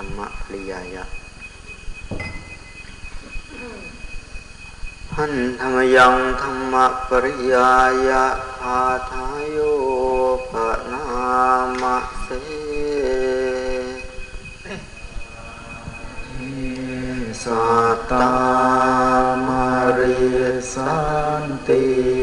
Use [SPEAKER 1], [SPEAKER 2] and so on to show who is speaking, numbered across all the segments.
[SPEAKER 1] ธรรมปริยายะหันธรรมยังธรรมปริยายะคาทายโยปนามะเสสัตตามาริสันติ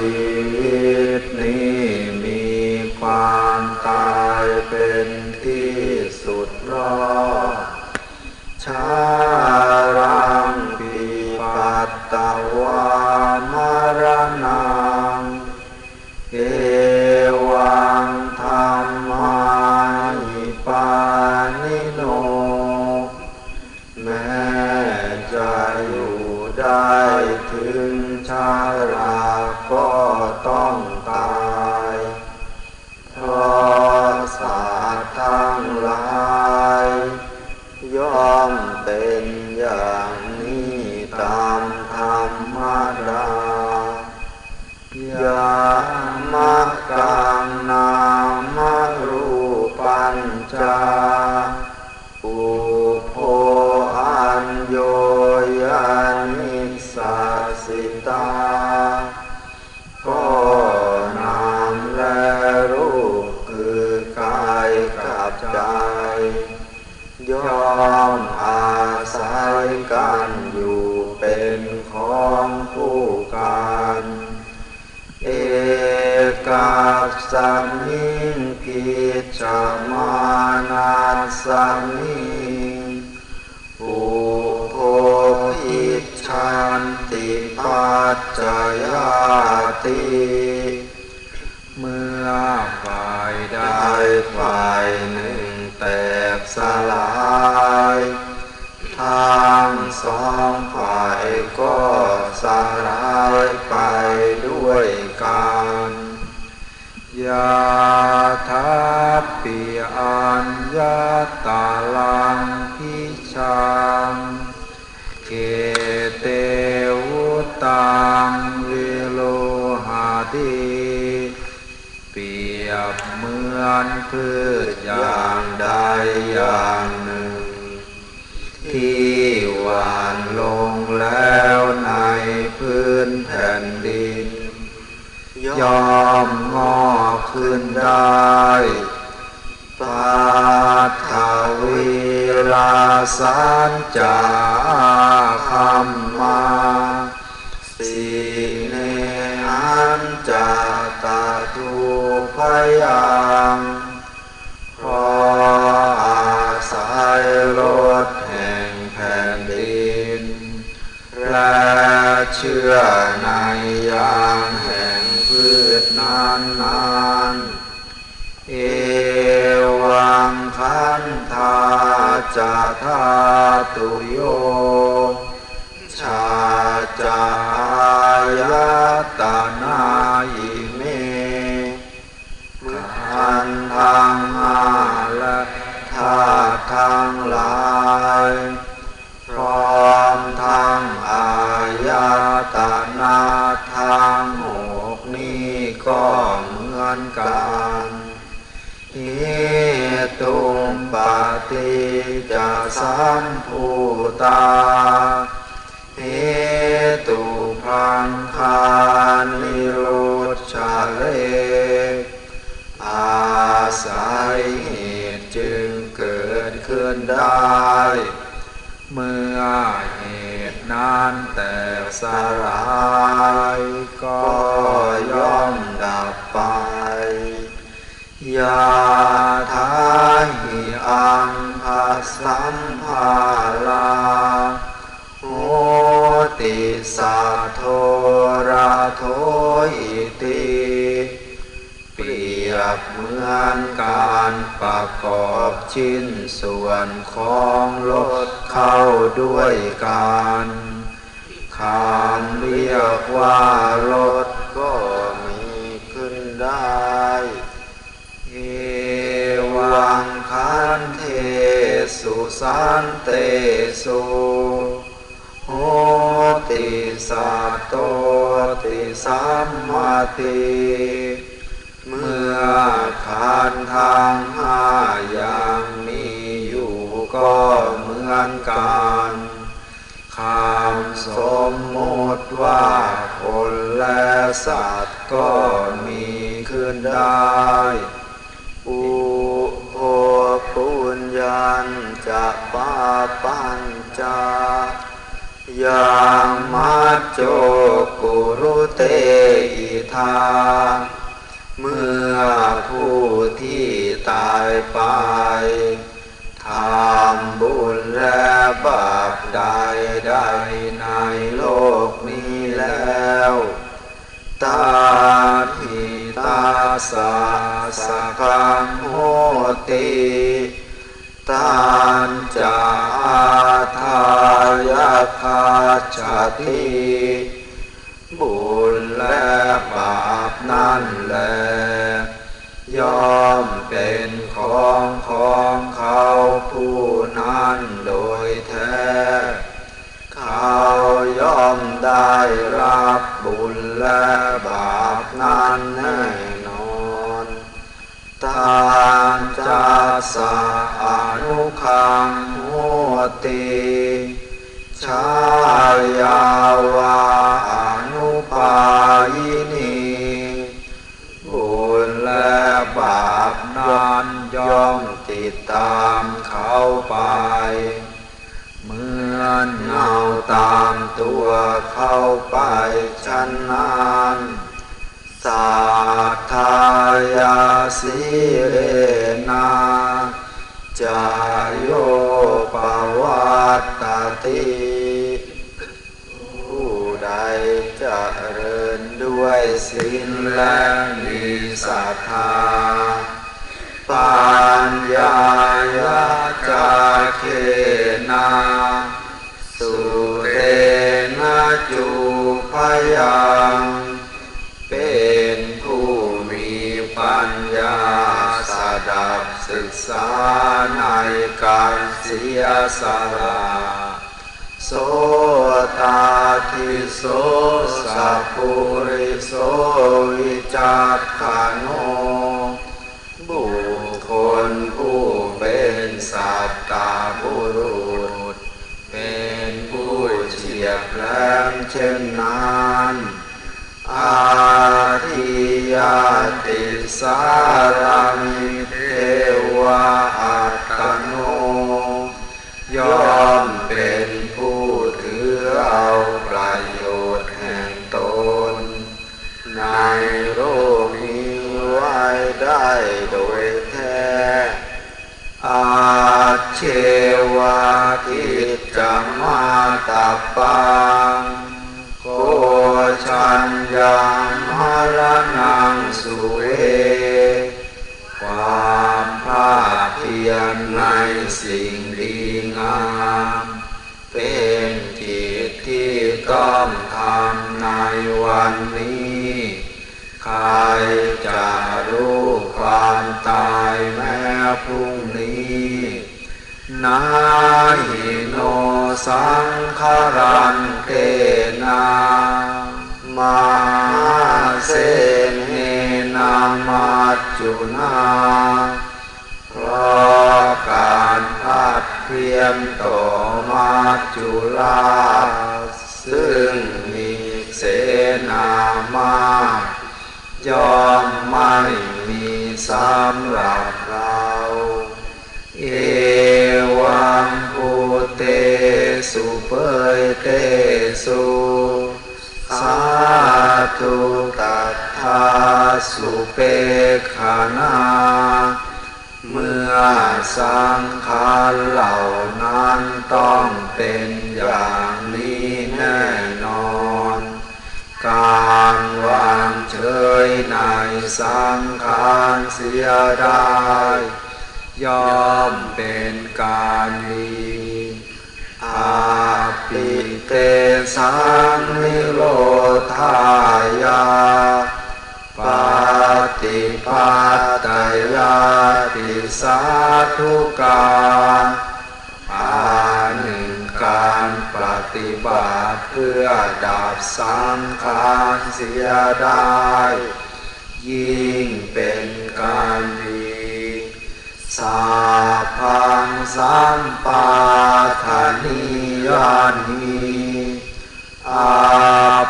[SPEAKER 1] วิตนี้มีความตายเป็นที่สุดรอด สัมมิงอุโภอิชันติปัจจยาติเมื่อฝ่ายใดฝ่ายหนึ่งแตกสลายทั้งสองฝ่ายก็สลายไปด้วยกันยาทัพปิอั รียบเหมือนพืชอย่างใดอย่างหนึ่ง ที่หวานลงแล้วในพื้นแผ่นดิน ยอมงอกขึ้นได้ปัทวีราสันจาคัมมา ตาทุพยังเพราะอาศัยรถแห่งแผ่นดิน และเชื่อในยางแห่งพืชนานนานเอวังคันธาจะธาตุโยชาจายตนาอิ ฏิจะสัมภูตาเหตุพังคานิโรธชาเลอาศัยเหตุจึงเกิดขึ้นได้ เมื่อเหตุนั้นแต่สลายก็ย่อมดับไปยั สัมภาลาโหติสัทโทราโทอิติเปรียบเหมือนการประกอบชิ้นส่วนของรถเข้าด้วยกันคำเรียกว่ารถ สุสันติสุโหติสัตโตติสัมมาติเมื่อขันทั้งห้ายังมีอยู่ก็เหมือนกันคำสมมติว่าคนและสัตว์ก็มีขึ้นได้อุ ปุญาณจะปาปัญจายังมัจโจกุรุเตอิทา เมื่อผู้ที่ตายไปทำบุญและบาปใดใดในโลกนี้แล้วตาทิตาสาสะคังโหติ ตานจาทายาคาชาติบุญและบาปนั่นแลย่อมเป็นของของเขาผู้นั้นโดยแท้ เขาย่อมได้รับบุญและบาปนั้นแน่นอนตานจาสาอ นุคังโหติชายาวาอนุปายนีบุญและบาปนั้นย่อมติดตามเขาไป เหมือนเงาตามตัวเข้าไปชันนานสัทธายาสิเรนา จายโยปวัตตติผู้ใดจะเริญด้วยศีลและมีศรัทธาปัญญายาจาเคนาสุเรนะจูพยัง ศึกษาในการเสียสละโสตาทิโสสัพพุริโสวิจักขาโนบุคคลผู้เป็นสัตตาบุรุษ เป็นผู้เฉียบแหลมเช่นนั้นอาทิยาติสารามิเทวะอัตโนย่อมเป็นผู้ถือเอาประโยชน์แห่งตน ในโลกนี้ไว้ได้โดยแท้อาเชวาทิจามาตาปังโกชัญญามารนังสุเว ความภาค เพียรในสิ่งดีงาม เป็นกิจที่ต้องทำในวันนี้ ใครจะรู้ความตายแม้พรุ่งนี้นาหิโนสังขารรันเตนามาเสนเฮนามาจุนา เพียมต่อมาจุลา ซึ่งมีเสนามากยอมไม่มีสำหรับเรา เอวังปุเตสุเปยเตสุสาธุตัทธาสุเปขานา เมื่อสังขารเหล่านั้นต้องเป็นอย่างนี้แน่นอน การวางเฉยในสังขารเสียได้ย่อมเป็นการดีอาปิเตสังนิโรธายา ยาติสาธุกาปา
[SPEAKER 2] การปฏิบัติเพื่อดับสังขารเสียได้ ยิ่งเป็นการดีสาพังสัมปาทานิยานิอา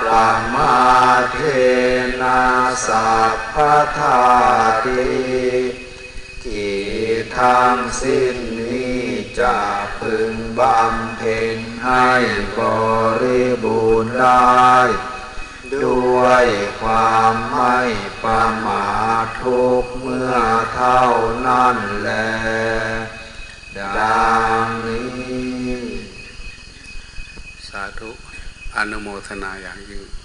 [SPEAKER 2] ปรามาเทนาสัพพทาติ ทั้งสิ้นนี้จะพึงบำเพ็ญให้บริบูรณ์ได้ด้วยความไม่ประมาททุกเมื่อเท่านั้นแล ดังนี้
[SPEAKER 3] สาธุอนุโมทนาอย่างยิ่ง